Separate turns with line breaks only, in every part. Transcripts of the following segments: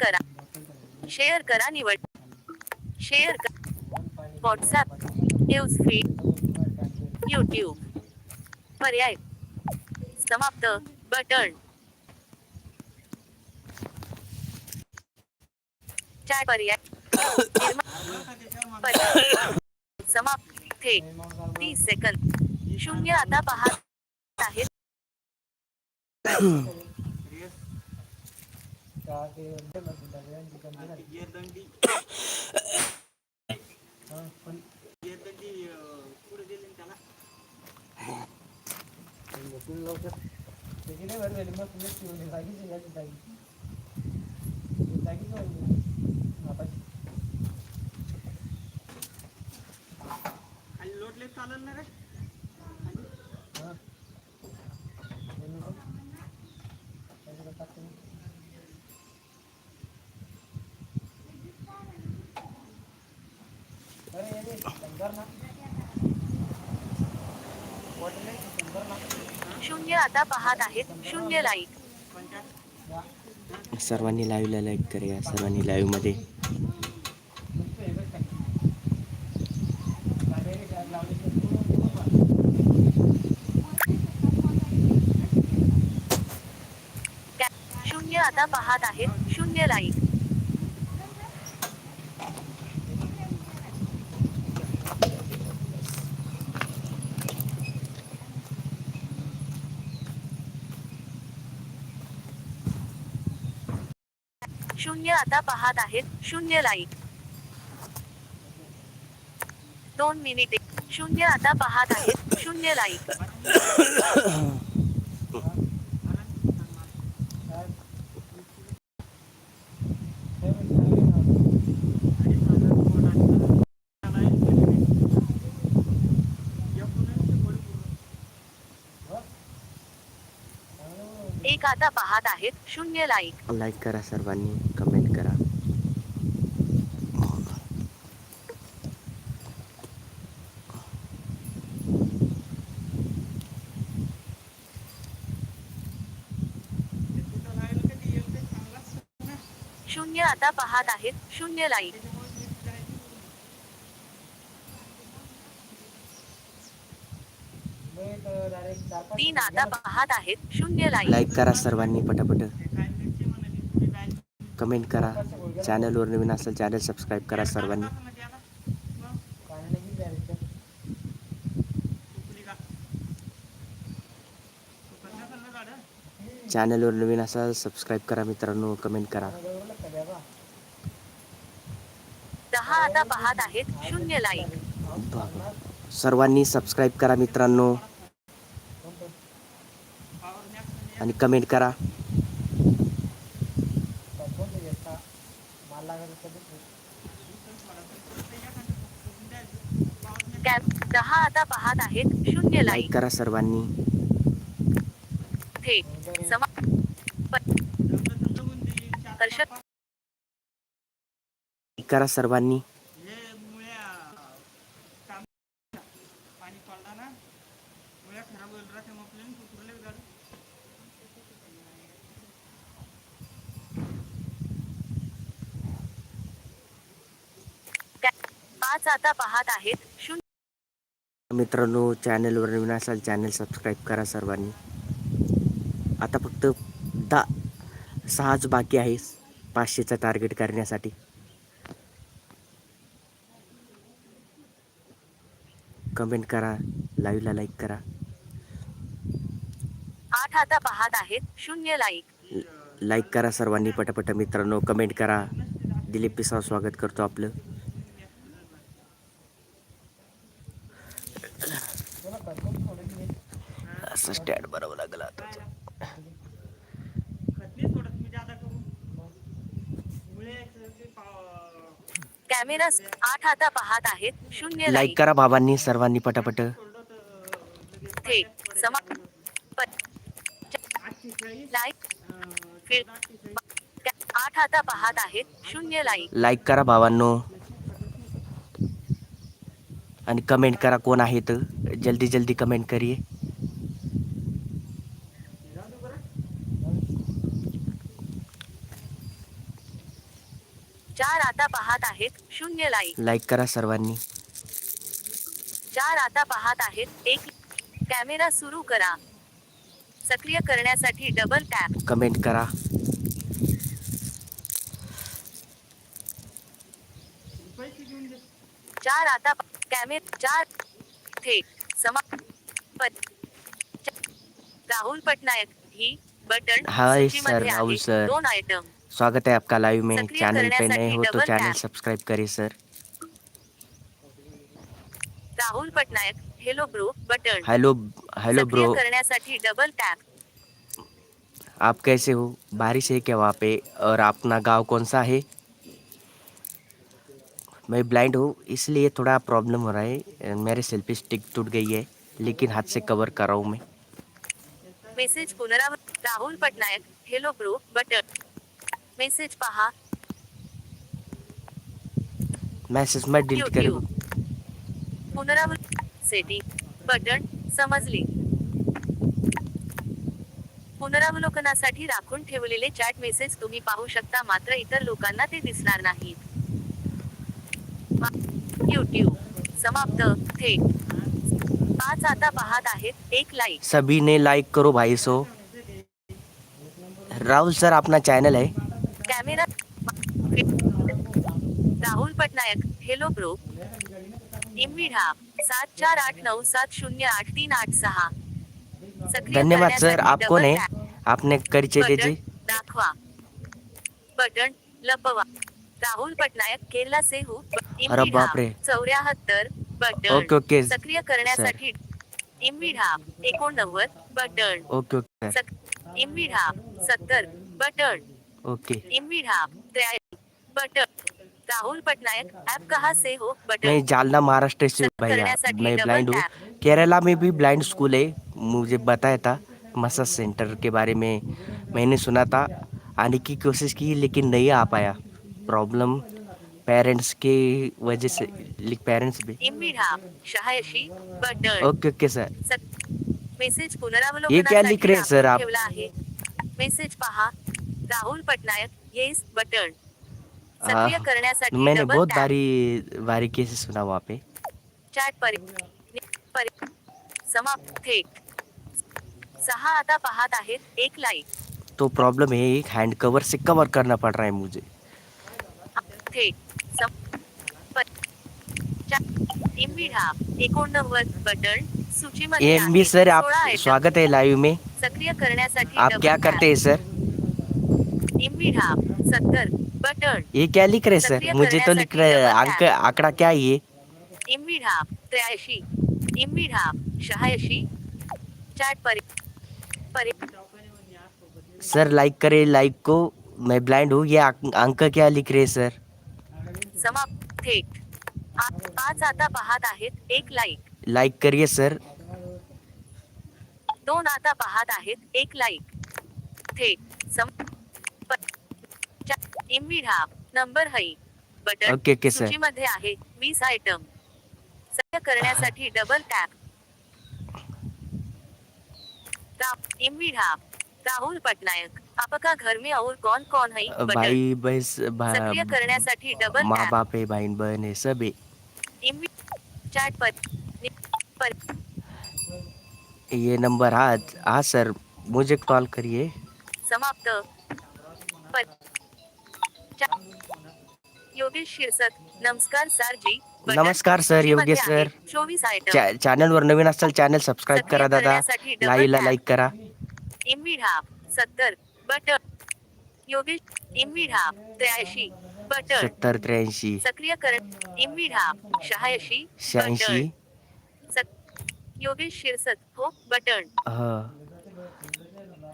करा शेअर करा निवड share WhatsApp news feed YouTube पर्याय समाप्त बटन चार पर्याय. समाप्त थेट तीस सेकंद शून्य आता पहा आहे
लोटले चालेल ना रे
शून्य आता पाहत आहेत. शून्य लाईक
सर्वांनी लाईव्हला लाईक करूया सर्वांनी लाईव्हमध्ये
कॅ- शून्य आता पाहत आहेत. शून्य लाईक शून्य आता पाहत आहेत शून्य लाईक दोन मिनिटे. शून्य आता पाहत आहेत शून्य लाईक एक आता पाहत आहेत शून्य लाईक
लाईक करा सर्वांनी कमेंट करा
शून्य आता पाहत आहेत शून्य लाइट तीन आता पाहत आहेत शून्य लाईक
लाईक करा सर्वांनी पटापट. कमेंट करा. चॅनलवर नवीन असेल चॅनल सबस्क्राईब करा सर्वांनी. चॅनलवर नवीन असाल सबस्क्राईब करा मित्रांनो कमेंट करा
दहा आता पाहत आहेत शून्य लाईक.
सर्वांनी सबस्क्राईब करा मित्रांनो. आणि कमेंट करा.
दहा आता पाहत आहेत शून्य
लाईक
लाईक.
करा सर्वांनी.
थेट समा प- कर्षक
लाईक करा सर्वांनी
हे मुळ्या काम पाणी पडला ना मुळ्या खराब होईल राहते मग आपल्याला कुकुरले गाडी
कॅप पाच आता पाहत आहेत.
मित्रांनो चॅनलवर नवीन असाल चॅनल सबस्क्राईब करा सर्वांनी. आता फक्त दहा सहाच बाकी आहे पाचशेचा टार्गेट करण्यासाठी. कमेंट करा लाईव्हला लाईक करा.
आठ आता पाहत आहेत शून्य लाईक
लाईक करा सर्वांनी पटापट मित्रांनो कमेंट करा. दिलीप पिसाव स्वागत करतो आपलं. असं स्टँड बरोबर लागला आता.
कॅमेरा आठ आता पाहत आहेत. शून्य
लाईक करा बाबांनी सर्वांनी पटापट.
थेट समा प- लाईक आठ आता पाहत आहेत. शून्य लाईक
लाईक करा भावांनो आणि कमेंट करा कोण आहेत. जल्दी जल्दी कमेंट करिये
चार आता पाहत आहेत शून्य लाईक
लाईक करा सर्वांनी.
चार आता पाहत आहेत एक कॅमेरा सुरू करा. सक्रिय करण्यासाठी डबल टॅप
कमेंट करा.
चार आता कॅमेरा चार थेट समा पद- च- राहुल पटनायक ही button
hi sir. Rahul sir.
दोन आयटम
स्वागत है आपका लाइव में चैनल पे नए हो तो चैनल. सब्सक्राइब करें sir
Rahul Patnaik hello bro button
hello hello bro
करण्यासाठी डबल टॅप
आप कैसे हो? बारिश है क्या वहाँ पे? और अपना गाँव कौन सा है? मैं ब्लाइंड हूँ इसलिए थोड़ा प्रॉब्लम हो रहा है। मेरे सेल्फी स्टिक टूट गई है लेकिन हाथ से कवर कर रहा हूँ मैं।
मेसेज पुनरावृत्त Rahul Patnaik hello bro button message पहा.
मैसेज मैं डिलीट कर.
पुनरावृत्त सेटिंग बटन समजली. पुनरावलोकनासाठी राखून ठेवलेले चॅट मेसेज तुम्ही पाहू शकता मात्र इतर लोकांना ते दिसणार नाहीत. युट्यूब समाप्त. थेट. पाच आता पाहत आहेत एक लाईक
सभी ने लाइक करो भाई सो. राहुल सर अपना चैनल है
camera Rahul Patnaik hello bro इम्मिढा सात चार आठ नऊ सात शून्य आठ तीन आठ सहा.
धन्यवाद सर आप कौन है. आपने परिचय दीजिए
दाखवा. बटन लपवा. राहुल पटनायक केरला से हूँ.
अरे बापरे.
चौऱ्याहत्तर बटन.
Okay okay.
सक्रिय करण्यासाठी इम्मिढा एकोणनव्वद बटन.
ओके ओके
सक इम्मिढा सत्तर बटन.
ओके।
इम्मिढा त्र्याऐंशी बटन राहुल पटनायक ऐप कहाँ से हो? बटन
मैं जालना महाराष्ट्र से भैया मैं ब्लाइंड हूँ। केरला में भी ब्लाइंड स्कूल है मुझे बताया था मसाज सेंटर के बारे में मैंने सुना था आने की कोशिश की लेकिन नहीं आ पाया। प्रॉब्लम पेरेंट्स के वजह से पेरेंट्स भी ओके ओके सर
मैसेज
ये क्या लिख रहे हैं सर आप?
मेसेज पहा। राहुल पटनायक येस बटन सक्रिय
हाँ,
करण्यासाठी
मैंने
डबल
बहुत
टॅप.
बारी बारीकी से सुना वहाँ पे
चॅट परि परि समाप्त थेट सहा आता पाहत आहेत एक लाईक
तो प्रॉब्लम है एक हैंड कवर से कवर करना पड़ रहा है मुझे
थेट सम प- चॅट इम्मिढा एकोणनव्वद बटन सूचीमध्ये
एम बी
आहे.
सर आप
16 item.
स्वागत है लाइव में
सक्रिय करण्यासाठी
आप
डबल
क्या
टॅप.
करते हैं सर
इम्मिढा सत्तर बटन
ये क्या लिख रहे सर? मुझे तो लिख रहे अंक आंकड़ा क्या है ये?
इम्मिढा त्र्याऐंशी. इम्मिढा शहाऐंशी. चॅट परि परि
सर लाइक करे लाइक को। मैं ब्लाइंड हूँ ये अंक क्या लिख रहे सर?
समाप्त थेट आ- पाच आता पाहत आहेत एक लाईक
लाइक करिए सर।
दोन आता पाहत आहेत एक लाईक थेट सम नंबर हई बटन
ओके ओके सर.
सूचीमध्ये आहे वीस आयटम सक्रिय करण्यासाठी डबल टॅप राहुल पटनायक. आपका घर में और कौन कौन है?
भाई बहस
सक्रिय करण्यासाठी डबल
माँ बाप है बहन बहन है सब है.
इम्मि चॅट पर
ये नंबर हाँ हाँ सर मुझे कॉल करिए.
समाप्त. योगेश शिरसत नमस्कार सर जी.
नमस्कार सर, योगेश. सर.
चोवीस आयटम
चा- चॅनलवर नवीन असाल चॅनल सबस्क्राईब करा दादा.
टॅप.
लाईक करा.
इम्मिढा सत्तर. बटन. योगेश इम्मिढा त्र्याऐंशी. बटन.
सत्तर त्र्याऐंशी.
सक्रिय कर इम्मिढा शहाऐंशी.
शहाऐंशी.
सक- योगेश शिरसत हो बटन.
हा.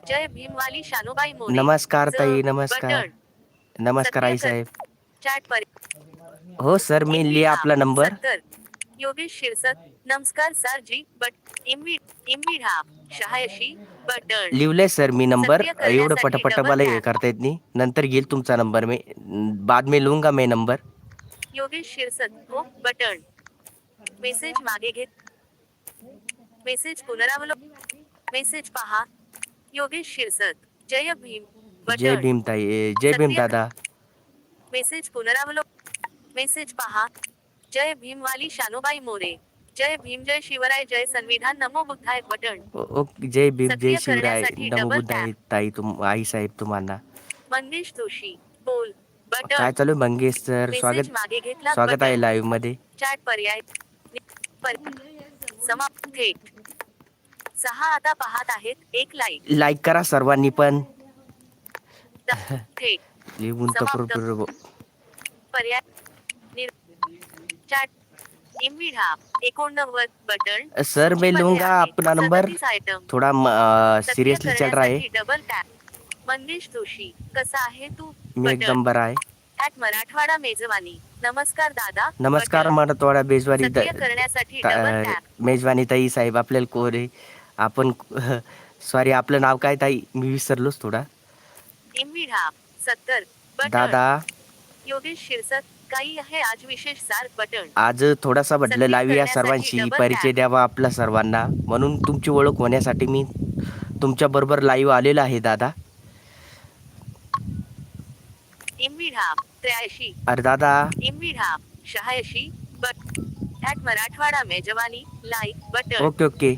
जय भीमवाली शानुबाई मोरे.
नमस्कार ताई नमस्कार. नमस्कार आई साहेब.
चॅट
हो सर मी लिया आपला नंबर.
योगेश शिरसत नमस्कार सर जी बट इम्मी इम्मिढा शहाऐंशी बटन.
लिवलंय सर मी नंबर. एवढं पटापट मला हे. करता येत नाही. नंतर घेईल तुमचा नंबर. मी बाद में लूंगा मैं नंबर.
योगेश शिरसत हो बटन. मेसेज मागे घेत. मेसेज पुनरावलो मेसेज पहा. योगेश शिरसत जय भीम
जय भीम ताई जय भीम दादा.
मेसेज पुनरावलो मेसेज पहा जय भीमवाली शानुबाई मोरे जय भीम जय शिवराय जय संविधान नमो बुद्धाय बटन
ओके जय भीम जय शिवराय नमो बुद्धाई ताई तुम आई साहेब तुम्हाला
मंगेश जोशी बोल
काय
बटन
चालू आहे, मंगेश सर? स्वागत
मागे घेतला.
स्वागत आहे. लाईव्हमध्ये.
चॅट पर्याय. पर- समाप्त. थेट सहा आता पाहत आहेत. एक लाईक
लाईक करा सर्वांनी पण.
थेट
लिहून. करू
पर्याय बटन.
सर मैं लूंगा अपना नंबर थोड़ा सीरियसली चल रहा है.
डबल टॅप मंगेश जोशी कसा आहे तू?
मी एकदम बरा आहे.
ॲट मराठवाडा मेजवानी. नमस्कार दादा.
नमस्कार. मराठवाडा
सक्रिय करण्यासाठी
मेजवानी ताई साहेब आपल्याला आहे? आपण सॉरी आपलं नाव काय ताई? मी विसरलोच थोडा.
सत्तर
दादा.
योगेश शिरसत काही आहे आज विशेष सार बटन?
आज थोडासा लावूया
करण्यासाठी
सर्वांशी परिचय. द्यावा आपल्या सर्वांना. म्हणून तुमची ओळख होण्यासाठी मी तुमच्या बरोबर लाईव्ह आलेलो आहे दादा. अरे दादा.
शहाऐंशी but Marathwada Mejwani like button.
Okay okay.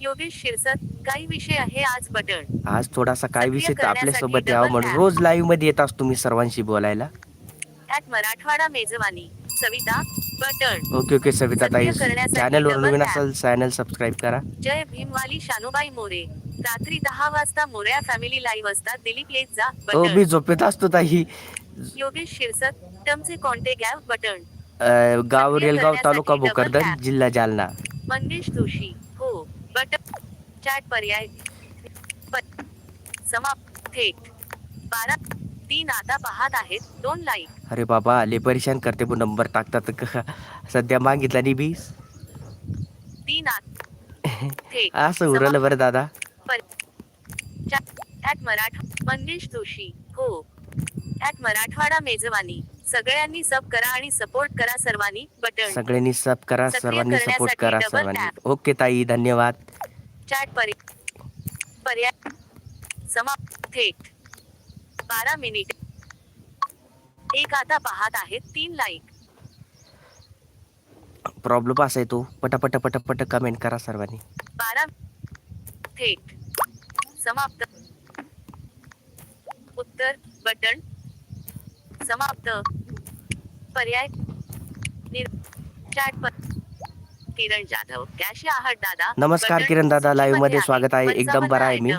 Yogesh Shirsat काही विषय आहे आज बटन
आज थोडासा काय विषय
करण्यासाठी
आपल्यासोबत
double
यावं म्हणून. रोज लाईव्हमध्ये येत असतो मी सर्वांशी बोलायला.
At Marathwada Mejwani Savita button
okay okay Savita ताई. चॅनलवर
double
नवीन. असेल चॅनल सबस्क्राईब करा.
जय भीमवाली शानुबाई मोरे. रात्री दहा वाजता मोऱ्या फॅमिली लाईव्ह असतात. दिलीप येत जा
हो मी झोपेत असतो ताई.
योगेश शिरसत टमचे कोणते गॅव बटन
अं, गाव रेलगाव तालुका भोकरदन. जिल्हा जालना.
मंगेश जोशी बटन चॅट पर्याय समाप्त. थेट. बारा तीन आता पाहत आहेत. दोन लाईक.
अरे बाबा लय परेशान करते पण नंबर टाकतात. का सध्या मागितला नाही बी
तीन आत थेट.
असं उरलं बरं दादा.
ॲट मराठा मंगेश जोशी. हो. ॲट मराठवाडा मेजवानी. सगळ्यांनी सब करा आणि सपोर्ट करा सर्वांनी बटन.
सगळ्यांनी सब करा सर्वांनी सपोर्ट करा सर्वांनी. ओके ताई धन्यवाद.
चॅट पर्याय पर्याय समाप्त. थेट बारा मिनिट. एक आता पाहत आहेत तीन लाईक
प्रॉब्लेम असा आहे तो. पटापट पटापट कमेंट करा सर्वांनी.
बारा थेट समाप्त. उत्तर बटन. समाप्त पर्याय किरण जाधव कॅशे आहात दादा
नमस्कार किरण दादा,
सूचीमध्ये
मध्ये. स्वागत आहे. एकदम
55
बरा आहे मी.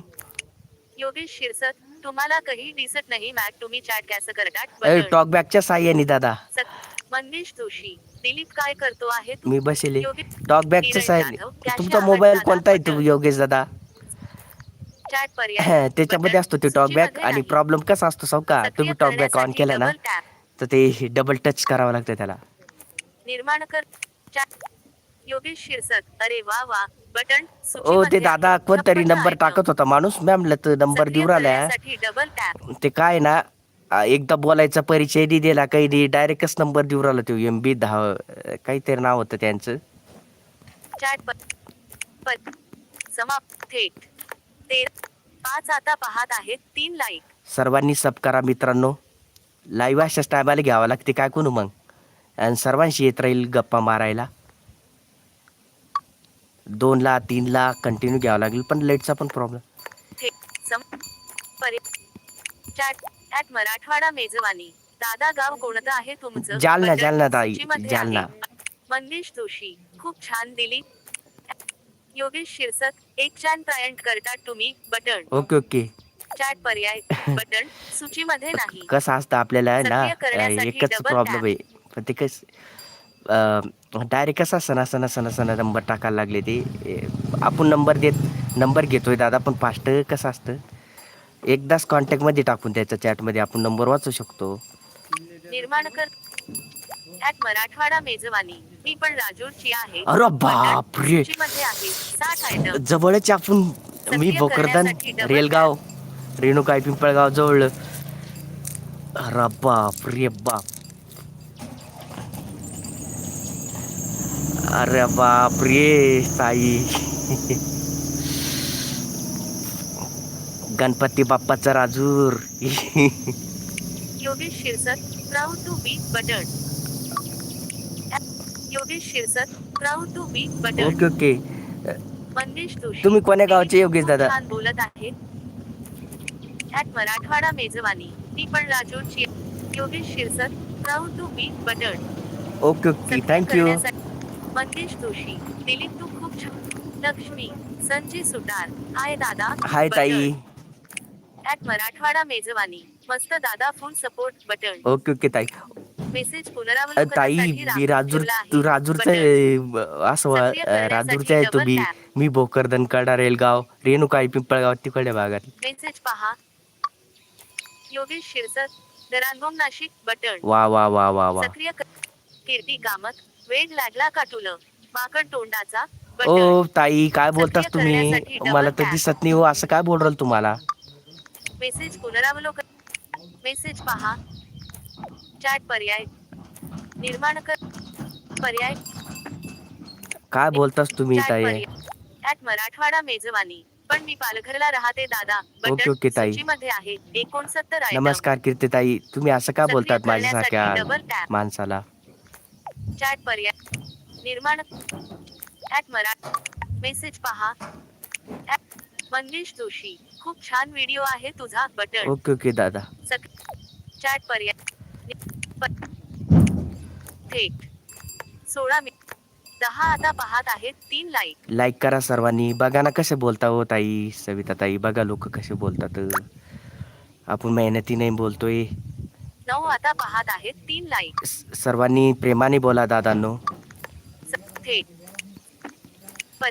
योगेश शिरसत तुम्हाला काही दिसत नाही मॅक तुम्ही चॅट कॅस करतात बटन.
टॉकबॅकच्या साह्याने दादा
मंगेश जोशी दिलीप काय करतो आहे?
मी बसेले
योगेश
टॉकबॅकच्या
किरण
साह्याने तुमचा मोबाईल कोणता आहे. योगेश दादा त्याच्यामध्ये असतो ते टॉकबॅक आणि. प्रॉब्लेम कसा असतो सौ का?
सक्रिय
तुम्ही टॉकबॅक ऑन केला ना. तर ते डबल टच करावं लागतं त्याला.
निर्माण कर योगेश अरे वा वा. बटन
ओ ते दादा कोणतरी नंबर टाकत होता माणूस. मॅमला तर नंबर देऊ राहिला. ते काय ना एकदा बोलायचा परिचय नाही दिला काही नाही डायरेक्टच नंबर देऊ राहिला तो एम बी दहा काहीतरी नाव होतं त्यांचं.
समाप्त. थेट ते पाच आता पाहत आहेत तीन लाईक
सर्वांनी सब करा मित्रांनो. लाईव्ह अशाच टायमाला घ्यावं लागते काय कोण मग? आणि सर्वांशी येत राहील गप्पा मारायला. दोनला तीनला कंटिन्यू घ्यावं लागेल पण लेटचा पण प्रॉब्लेम
मराठवाडा मेजवानी. दादा गाव कोणतं आहे तुमचं?
जालना, जालना ताई, जालना.
मंगेश जोशी. खूप छान दिली. योगेश शिरसत एक छान ट्रायंट करतात तुम्ही बटन
ओके ओके.
चॅट पर्याय बटन सूचीमध्ये नाही.
कसं असतं आपल्याला आहे ना
करण्यासाठी
एकच
double
प्रॉब्लेम आहे. पण ते कस डायरेक्ट कसा सणा सणा सणा सणा नंबर टाकायला लागले ते? ए, आपण नंबर देत नंबर घेतोय दादा पण फास्ट कसं असतं? एकदाच कॉन्टॅक्टमध्ये टाकून त्याच्या चॅटमध्ये आपण नंबर वाचू शकतो.
निर्माण कर. मराठवाडा मेजवानी. मी पण राजूरची आहे.
अरे बापरे.
सूचीमध्ये आहे. साठ आयटम
जवळच आपण मी भोकरदन रेलगाव रेणुकाई पिंपळगाव जवळ. अरे बाप रे बाप. अरे बाप रे Sai. Ganpati बाप्पाचा Rajur.
Yogesh Shirsat proud to be button Yogesh proud to be
okay okay.
Mangesh Joshi.
तुम्ही कोण्या गावचे योगेश दादा?
बोलत आहेत ऍट मराठवाडा मेजवानी. ती पण राजूरची Yogesh Shirsat proud to be button.
Okay okay. Thank you
Mangesh Joshi. Dilip तू खूप छान. लक्ष्मी संजय सुतार. हाय दादा
हाय ताई.
ऍट मराठवाडा मेजवानी. मस्त दादा full support button.
Okay okay ताई. ताई मी राजूर राजूरचा असं राजूरचा आहे तुम्ही. मी भोकरदन कडा रेलगाव रेणुकाई पिंपळगाव तिकडे भागात.
मेसेज पहा. योगेश शिरसत दरांबोम नाशिक बटन
वा वा वा वा वा.
सक्रिय कीर्ती कामत वेग लागला का तुलं माकड तोंडाचा
ओ ताई काय बोलतास तुम्ही? मला तर. दिसत नाही हो असं काय बोल तुम्हाला?
मेसेज पुनरावलोकन मेसेज पहा. चॅट पर्याय निर्माण कर पर्याय.
काय बोलतास तुम्ही
चॅट
ताई?
पर्याय. ऍट मराठवाडा मेजवानी. पण मी पालघरला राहते दादा.
ओके, ओके, ताई.
सूचीमध्ये आहे. एकोणसत्तर आयटम.
नमस्कार कीर्ती ताई. तुम्ही असं का
सक्रिय
बोलतात
करण्यासाठी
माझ्यासारख्या
डबल टॅप.
माणसाला?
चॅट पर्याय. निर्माण ऍट मरा मेसेज पहा. ऍट मंगेश जोशी. खूप छान व्हिडिओ आहे तुझा बटन.
ओके ओके दादा.
चॅट पर्याय. थेट. सोळा मी दहा आता पाहत आहेत तीन लाईक
लाईक करा सर्वांनी. बघा ना कसे बोलता हो ताई सविता ताई. बघा लोक कसे बोलतात. आपण मेहनतीने बोलतोय.
नऊ आता पाहत आहेत तीन लाईक
स- सर्वांनी प्रेमाने बोला दादांनो.
थेट. पर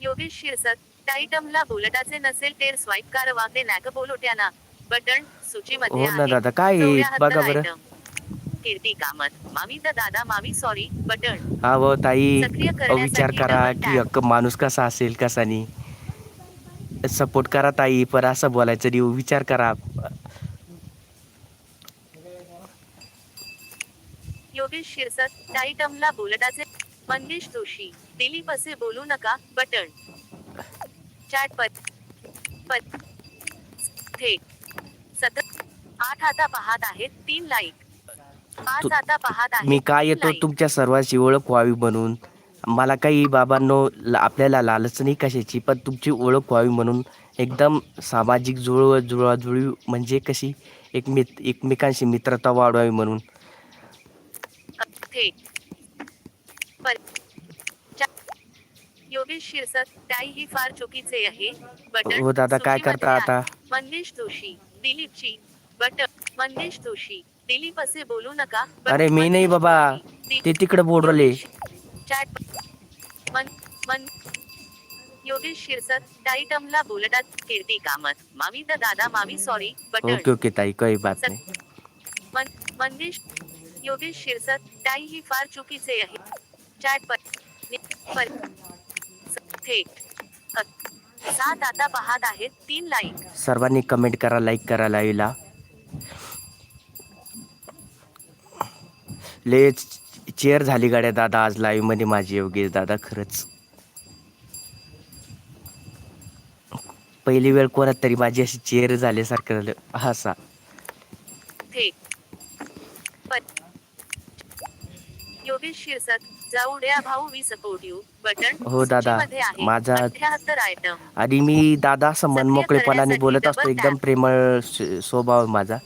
योगेश शिरसत टाईटमला बोलटाचे नसेल टेर स्वाईप कार वागणे नॅक बोलोट्याना. बटन सूचीमध्ये
हो ना
आहे.
दादा काय आहे?
74
बघा बरं
item. कीर्ती कामत मामी द दादा मामी सॉरी बटन
हा व ताई
सक्रिय करण्यासाठी
विचार करा
डबल
की. अक्क माणूस कसा असेल कसा नाही सपोर्ट करा ताई पण असं बोलायचं नाही विचार करा
योगेश शिरसत टाईटमला बोलटाचे मंगेश जोशी दिलीप असे बोलू नका बटन चॅट पर पर थेट सत आठ आता पाहत आहेत तीन लाईक पाच आता पाहत आहेत
मी काय येतो. तुमच्या सर्वांची ओळख व्हावी म्हणून मला काही बाबांनो ला- आपल्याला लालच नाही कशाची पण तुमची ओळख व्हावी म्हणून एकदम सामाजिक जुळव जुळवाजुळवी म्हणजे कशी एक मित एकमेकांशी मित्रता वाढवावी म्हणून
थेट पर चा- योगेश शिरसत ताई ही फार चुकीचे आहे बटन
हो दादा, काय करता. आता?
मंगेश जोशी दिलीपची बटन मंगेश जोशी. दिलीप असे बोलू नका.
अरे मी नाही बाबा. ते तिकडे बोल राहिले
चॅट. मन मन. योगेश शिरसत टाईटमला बोलतात कीर्ती कामत. मामी द दादा मामी सॉरी
ओके
बटन
ओके ताई काही बात नाही.
मंगेश योगेश शिरसत ताई ही फार चुकीचे आहे. चॅट पर थेट सात आता पाहत आहेत तीन लाईक
सर्वांनी कमेंट करा लाईक करा लाईव्हला. ले चेअर झाली गाड्या दादा आज लाईव्हमध्ये माझी योगेश दादा खरंच. पहिली वेळ कोणात तरी माझी अशी चेअर झाल्यासारखं झालं.
पर योगेश शिरसत जाऊ द्या भाऊ वी सपोर्ट यू बटन
हो दादा,
सूचीमध्ये आहे.
माझा-
78 आयटम
आणि मी दादा असं मनमोकळेपणाने बोलत असतो एकदम. प्रेमळ स- स्वभाव आहे माझा.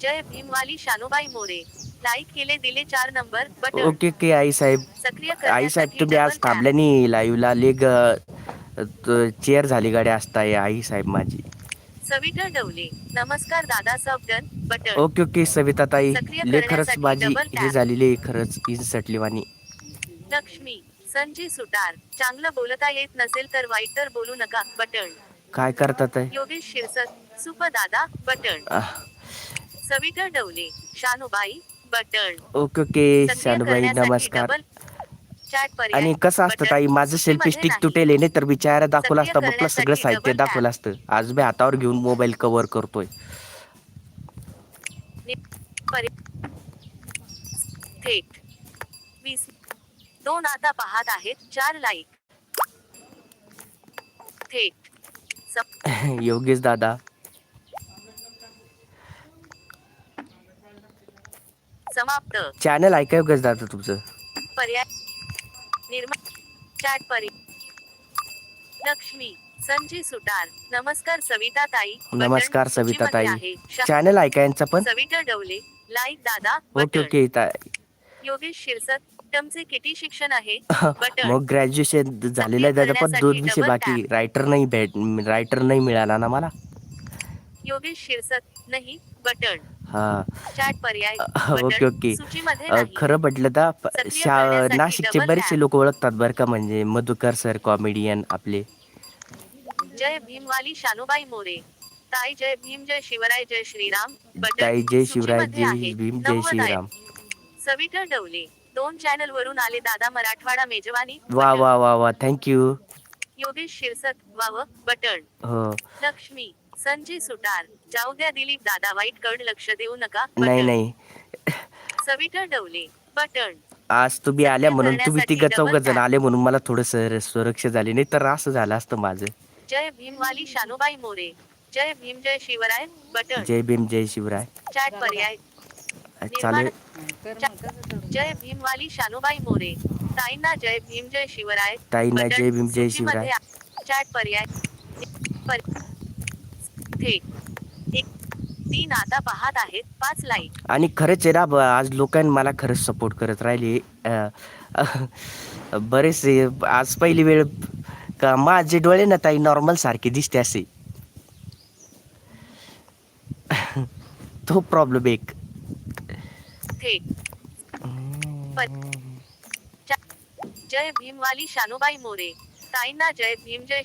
जय भीमवाली शानुबाई मोरे. लाईक केले दिले चार नंबर बटन
ओके ओके आई साहेब.
सक्रिय
आई साहेब
करण्यासाठी
तुम्ही आज
डबल टॅप.
थांबल्या नाही. लाईव्हला लेग चेअर झाली गाडी. असताय आई साहेब माझी.
सविता डवले. नमस्कार दादा सबडन बटन.
ओके ओके सविता ताई. ले खरंच माझी हे. झालेली खरंच इन्सटली वाणी
लक्ष्मी संजय सुतार. चांगलं बोलता येत नसेल तर वाईट तर बोलू नका बटन.
काय करतात आहे?
योगेश शिरसत सुप दादा button. Savita Dawale Shanubai button.
Okay okay Shanubai नमस्कार. आणि कसं असतं. ताई माझं सेल्फी स्टिक. तुटेल नाही तर बिचारा दाखवलं असतं म्हटलं सगळं साहित्य. दाखवलं असतं. आज मी हातावर घेऊन मोबाईल कव्हर करतोय.
थेट. वीस दोन आता पाहत आहेत चार लाईक थेट.
योगेश दादा.
समाप्त.
चॅनल ऐकाय कसं जातं तुमचं.
पर्याय चॅट पर्याय लक्ष्मी संजय सुतार नमस्कार सविता ताई
नमस्कार सविता ताई.
आहे.
चॅनल ऐकायचं पण.
सविता डवले लाईक दादा
ओके ओके
योगेश शिरसत टमचे किती शिक्षण आहे?
मग ग्रॅज्युएशन झालेलं आहे त्याचा पण दोन विषय बाकी. रायटर नाही भेट रायटर नाही मिळाला ना मला?
योगेश शिरसत नाही बटन.
हा
चॅट पर्याय
ओके,
बटन
ओके.
सूचीमध्ये
अ,
नाही.
खरं म्हटलं तर प-
सक्रिय
शा
करण्यासाठी
नाशिकचे बरेचसे. लोक ओळखतात बरं का म्हणजे मधुकर सर कॉमेडियन आपले
जय भीमवाली शानुबाई मोरे ताई जय भीम जय शिवराय जय श्रीराम बटन
ताई जय शिवराय
सूचीमध्ये
जय
आहे.
भीम जय
नव्वद आहे.
श्रीराम
सविता डवले दोन चॅनल वरून आले दादा मराठवाडा मेजवानी
वा
बटन.
वा वा वा thank you
Yogesh Shirsat wow button
हो
लक्ष्मी संजय सुतार जाऊ द्या दिलीप दादा वाईट कड लक्ष देऊ नका
नाही. नाही.
सविता डवले बटन.
आज तुम्ही आल्या म्हणून तुम्ही तिघ चौघ जण. आले म्हणून मला थोडस सुरक्षा झाली. नाही तर असं झालं असतं माझं.
जय भीमवाली शानुबाई मोरे. जय भीम जय शिवराय बटन.
जय भीम जय शिवराय.
चॅट पर्याय.
चालेल
जय भीमवाली शानुबाई मोरे. ताईंना जय भीम जय शिवराय
ताईंना. जय भीम जय शिवराय.
चॅट पर्याय. पर- एक तीन आता पाहत आहेत पाच लाईक
आणि खरंच आहे ना ब- आज लोकांनी मला खरंच सपोर्ट करत राहिले. अ, अ, बरेचसे आज पहिली वेळ का माझे डोळे ना ताई नॉर्मल सारखे दिसते असे. तो प्रॉब्लेम एक.
चा- जय भीमवाली शानुबाई मोरे. ताईंना जय भीम जय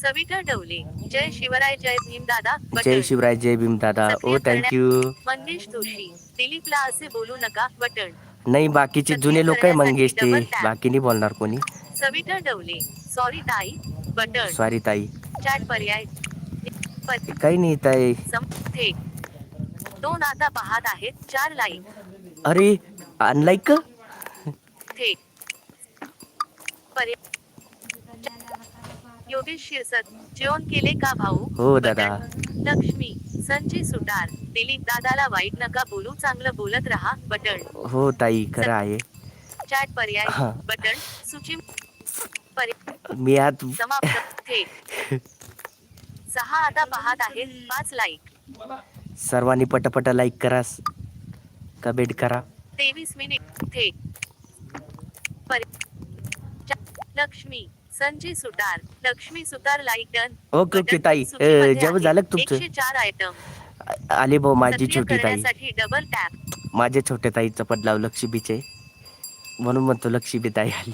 सविता डवले जय शिवराय जय भीम दादा
जय शिवराय जय भीम दादा ओ थँक्यू
मंगेश जोशी. दिलीपला असे बोलू नका बटन.
नाही बाकीचे जुने लोक आहे मंगेश ते. बाकी नाही बोलणार कोणी.
सविता डवले सॉरी ताई. बटन.
सॉरी ताई.
चॅट पर्याय. पर-
काही नाही ताई.
दोन आता पाहत आहेत. चार लाईक
अरे अनलाईक
थेट पर्याय योगेश शिरसत जेवण केले का भाऊ?
हो. दादा.
लक्ष्मी संजय सुतार दिलीप दादाला वाईट नका बोलू चांगलं बोलत राहा बटन.
हो ताई खरं आहे.
चॅट पर्याय
हा.
बटन सूची पर्याय.
मी आज
समाप्त. थेट सहा आता पाहत आहेत पाच लाईक
सर्वांनी पटापट लाईक करा कमेंट करा?
तेवीस मिनिट थेट पर्याय. चा- Lakshmi. Sanjay Sutar Lakshmi Sutar like done
okay, okay. ताई.
आहे.
झालं का तुमचं?
एकशे चार आयटम
आले भाऊ माझी
सक्रिय
छोटी ताई
करण्यासाठी डबल टॅप
माझ्या छोट्या ताईचं पण नाव लक्ष्मीचे म्हणून म्हणतो लक्ष्मी ताई आली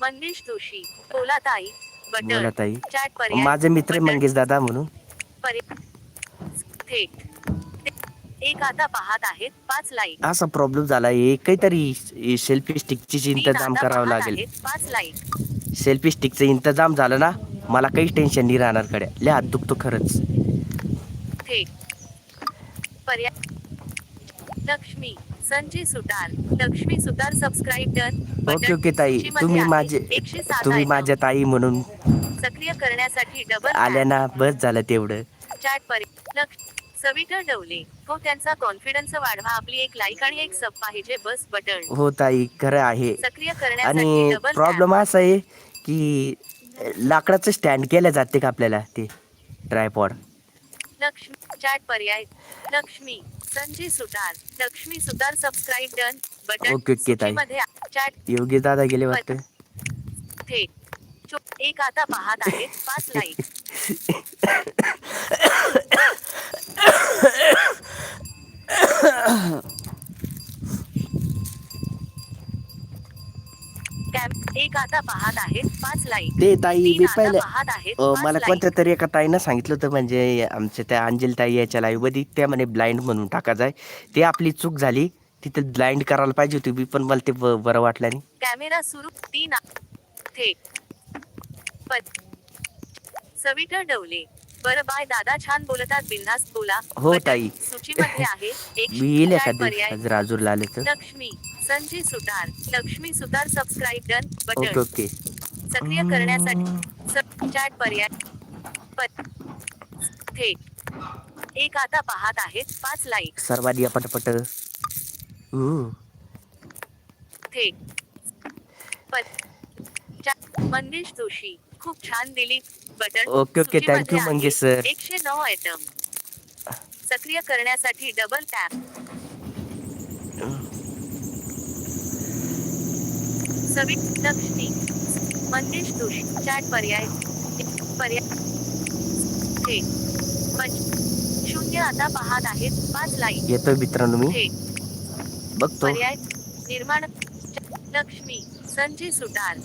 मंगेश जोशी बोला ताई बटन
बोला ताई
चॅट पर्याय
माझे मित्र
बटन.
मंगेश दादा म्हणून
पर्याय थेट एक आता पाहत आहेत पाच लाईक
असा प्रॉब्लेम झाला आहे काहीतरी सेल्फी स्टिकची
तीन
इंतजाम
आता
करावं
पाहत
लागेल
आहेत पाच लाईक
सेल्फी स्टिकचं इंतजाम झालं ना मला काहीच टेन्शन नाही राहणार कडे लय हात दुखतो खरंच.
Lakshmi Sanjay Sutar. Lakshmi Sutar subscribe done
okay okay ताई. तुम्ही माझे तुम्ही माझ्या ताई म्हणून
सक्रिय करण्यासाठी डबल
आल्या ना बस झालं तेवढं.
चॅट पर्याय लक्ष सविता डवले. हो त्यांचा कॉन्फिडन्स वाढवा. आपली एक लाईक आणि एक सब पाहिजे. बस बटन.
हो ताई खरं आहे.
सक्रिय करण्यासाठी
आणि
डबल
प्रॉब्लेम असा आहे की लाकडाचं स्टँड केलं जाते का आपल्याला ते? ट्रायपॉड
लक्ष्मी चॅट पर्याय. Lakshmi Sanjay Sutar. Lakshmi Sutar subscribe done button
okay, okay, ताई.
चॅट
योगी दादा गेले वाटतं.
थेट एक आता पाहत आहेत पाच लाईक एक आता पाहत आहेत पाच लाईक
ते ताई
तीन
मी
आता
पहिले
पाहत आहेत
अ,
पाच
मला. कोणत्या तरी एका ताईनं सांगितलं होतं म्हणजे आमच्या त्या अंजली ताई याच्या लाईव्हमध्ये त्या म्हणे ब्लाइंड म्हणून टाकायचं आहे ते आपली चूक झाली तिथे ब्लाइंड करायला पाहिजे होती मी पण मला ते ब- बरं वाटलं नाही.
कॅमेरा सुरू तीन आ- थेट पद. सविता डवले. बरं बाय दादा छान बोलतात बिनधास्त बोला.
हो,
बटन.
ताई.
सूचीमध्ये आहे एक
मी येईल
चॅट
एखाद्या
पर्याय.
दिवशी राजूरला आले तर?
Lakshmi Sanjay Sutar. Lakshmi Sutar subscribe done
okay
button
okay.
सक्रिय करण्यासाठी सब चॅट पर्याय पद. थेट एक आता पाहत आहेत पाच लाईक
सर्वांनी पटपट. ऊ
थेट प- चा- मंगेश जोशी. खूप छान दिली. Button
okay, okay.
सूचीमध्ये आहे.
मंगेश sir.
एकशे नऊ आयटम सक्रिय करण्यासाठी डबल टॅप सवि लक्ष्मी मंगेश जोशी. चॅट पर्याय. पर्याय. थेट पंच- शून्य आता पाहत आहेत. पाच लाईक
येतोय मित्रांनो मी.
थेट
बघतो.
पर्याय. निर्माण. लक्ष्मी. संजय सुतार.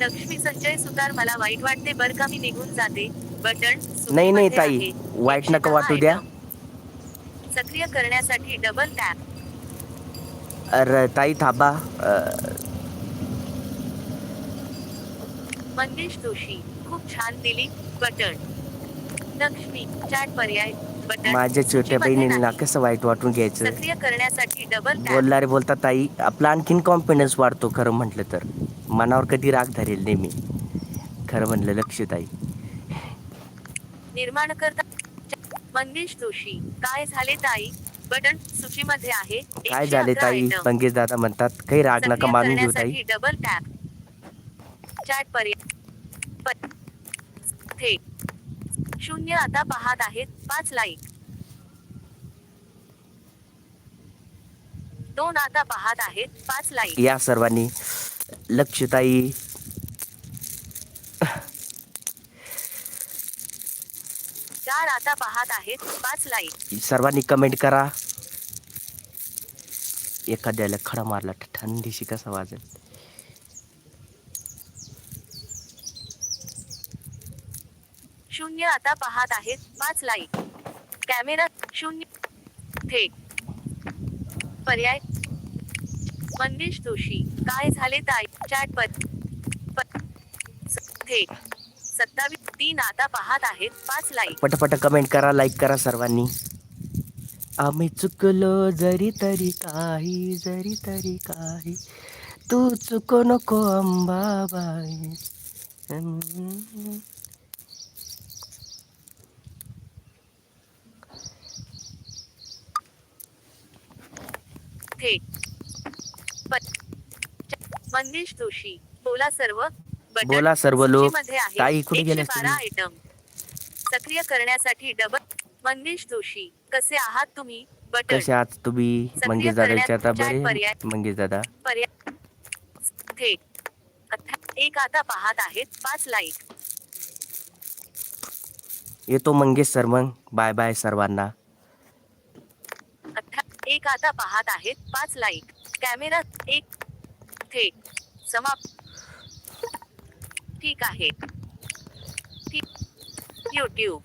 लक्ष्मी संजय सुतार मला वाईट वाटते बर का मी निघून जाते. बटन
नाही नाही ताई. वाईट नका वाटू द्या.
सक्रिय करण्यासाठी डबल टॅप
अरे ताई थांबा.
मंगेश जोशी खूप छान दिली बटन. लक्ष्मी चॅट पर्याय
माझ्या छोट्या बहिणीला
नाही.
कसं वाईट वाटून घ्यायचं?
सक्रिय करण्यासाठी डबल टॅप
बोलणारे बोलता ताई. आपला आणखीन कॉन्फिडन्स वाढतो खरं म्हटलं तर. मनावर कधी राग धरेल नेहमी? खरं म्हणलं लक्ष ताई
निर्माण करता मंगेश जोशी. काय झाले ताई? बटन सूचीमध्ये आहे.
काय
111
झाले ताई. पंकज दादा म्हणतात काही राग नका मानून घेऊ ताई.
डबल टॅप चॅट पर्याय शून्य आता पाहत आहेत. पाच लाईक दोन आता पाहत आहेत. पाच लाईक
या सर्वांनी लक्षताई.
चार आता पाहत आहेत पाच लाईक
सर्वांनी कमेंट करा. एखाद्याला खडा मारला थंडीशी कसा वाजेल?
शून्य आता पाहत आहेत पाच लाईक कॅमेरा शून्य थेट पर्याय मंगेश जोशी. काय झाले ताई? चॅट पर प- स- थेट सत्तावीस तीन आता पाहत आहेत. पाच लाईक
पटपट कमेंट करा लाईक करा सर्वांनी. आम्ही चुकलो जरी तरी काही जरी तरी काही. तू चुको नको अंबाबाई.
थेट च- मंगेश जोशी. बोला सर्व.
बोला सर्व लोक.
एकशे
गेल्या
बारा आयटम सक्रिय करण्यासाठी डबल मंगेश जोशी. कसे आहात तुम्ही? बटन.
कसे आहात तुम्ही? मंगेश दादा विचारता बरे. मंगेश दादा.
पर्याय एक आता पाहत आहेत. पाच लाईक
येतो मंगेश सर मग. बाय बाय सर्वांना.
एक आता पाहत आहेत. पाच लाईक कॅमेरा एक थेट समाप्त. ठीक आहे. ठीक. यूट्यूब